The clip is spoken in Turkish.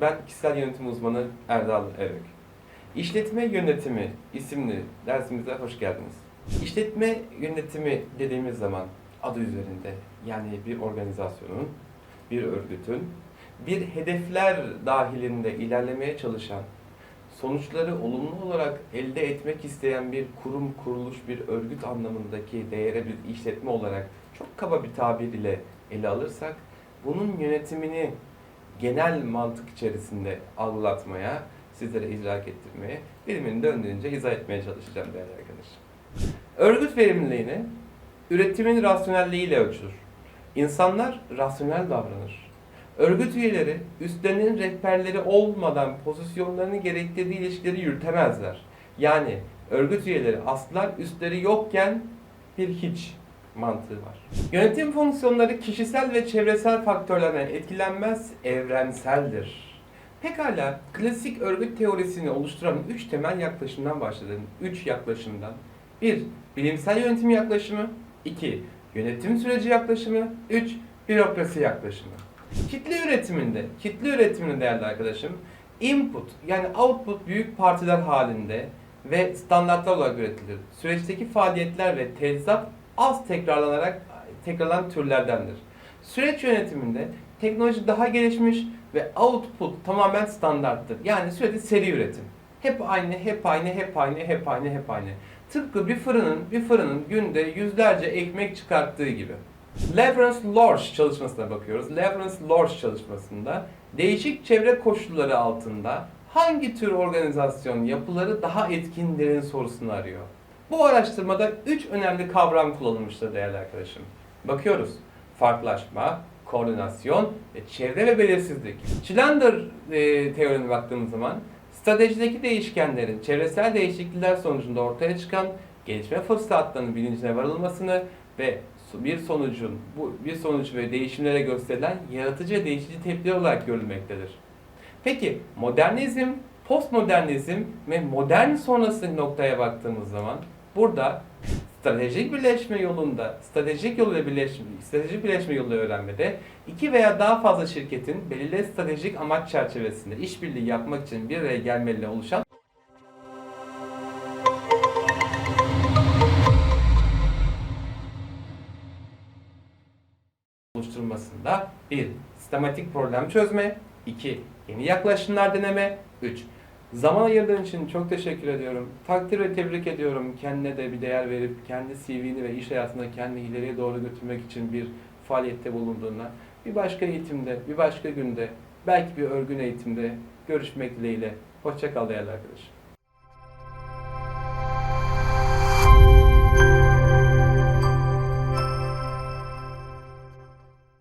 Ben kişisel yönetim uzmanı Erdal Erök. İşletme yönetimi isimli dersimize hoş geldiniz. İşletme yönetimi dediğimiz zaman adı üzerinde yani bir organizasyonun, bir örgütün bir hedefler dahilinde ilerlemeye çalışan, sonuçları olumlu olarak elde etmek isteyen bir kurum, kuruluş, bir örgüt anlamındaki değere bir işletme olarak çok kaba bir tabir ile ele alırsak bunun yönetimini genel mantık içerisinde algılatmaya, sizlere idrak ettirmeye, dilimin döndüğünce izah etmeye çalışacağım değerli arkadaşlar. Örgüt verimliliğini üretimin rasyonelliğiyle ölçülür. İnsanlar rasyonel davranır. Örgüt üyeleri üstlerinin rehberleri olmadan pozisyonlarını gerektirdiği ilişkileri yürütemezler. Yani örgüt üyeleri aslar üstleri yokken bir hiç mantığı var. Yönetim fonksiyonları kişisel ve çevresel faktörlerden etkilenmez, evrenseldir. Pekala, klasik örgüt teorisini oluşturan üç temel yaklaşımdan başladım. Üç yaklaşımdan. Bir, bilimsel yönetim yaklaşımı. iki yönetim süreci yaklaşımı. Üç, bürokrasi yaklaşımı. Kitle üretiminde, kitle üretiminde değerli arkadaşım, input yani output büyük partiler halinde ve standartlar olarak üretilir. Süreçteki faaliyetler ve tezat az tekrarlanarak tekrarlanan türlerdendir. Süreç yönetiminde teknoloji daha gelişmiş ve output tamamen standarttır. Yani sürekli seri üretim. Hep aynı, hep aynı, hep aynı, hep aynı, hep aynı. Tıpkı bir fırının bir fırının günde yüzlerce ekmek çıkarttığı gibi. Lawrence Lorsch çalışmasına bakıyoruz. Lawrence Lorsch çalışmasında değişik çevre koşulları altında hangi tür organizasyon yapıları daha etkindirin sorusunu arıyor. Bu araştırmada üç önemli kavram kullanılmıştır değerli arkadaşım. Bakıyoruz. Farklılaşma, koordinasyon ve çevre ve belirsizlik. Schindler e, teorine baktığımız zaman stratejideki değişkenlerin çevresel değişiklikler sonucunda ortaya çıkan gelişme fırsatlarının bilincine varılmasını ve bir sonucun bu bir sonuç ve değişimlere gösterilen yaratıcı değişici tepkiler olarak görülmektedir. Peki modernizm, postmodernizm ve modern sonrası noktaya baktığımız zaman burada stratejik birleşme yolunda, stratejik yoluyla birleşme, stratejik birleşme yoluyla öğrenmede iki veya daha fazla şirketin belirli stratejik amaç çerçevesinde işbirliği yapmak için bir araya gelmeliyle oluşan oluşturulmasında bir sistematik problem çözme, iki yeni yaklaşımlar deneme, üç Zaman ayırdığın için çok teşekkür ediyorum. Takdir ve tebrik ediyorum. Kendine de bir değer verip kendi CV'ni ve iş hayatında kendi ileriye doğru götürmek için bir faaliyette bulunduğuna. Bir başka eğitimde, bir başka günde, belki bir örgün eğitimde görüşmek dileğiyle. Hoşça kal değerli arkadaşım.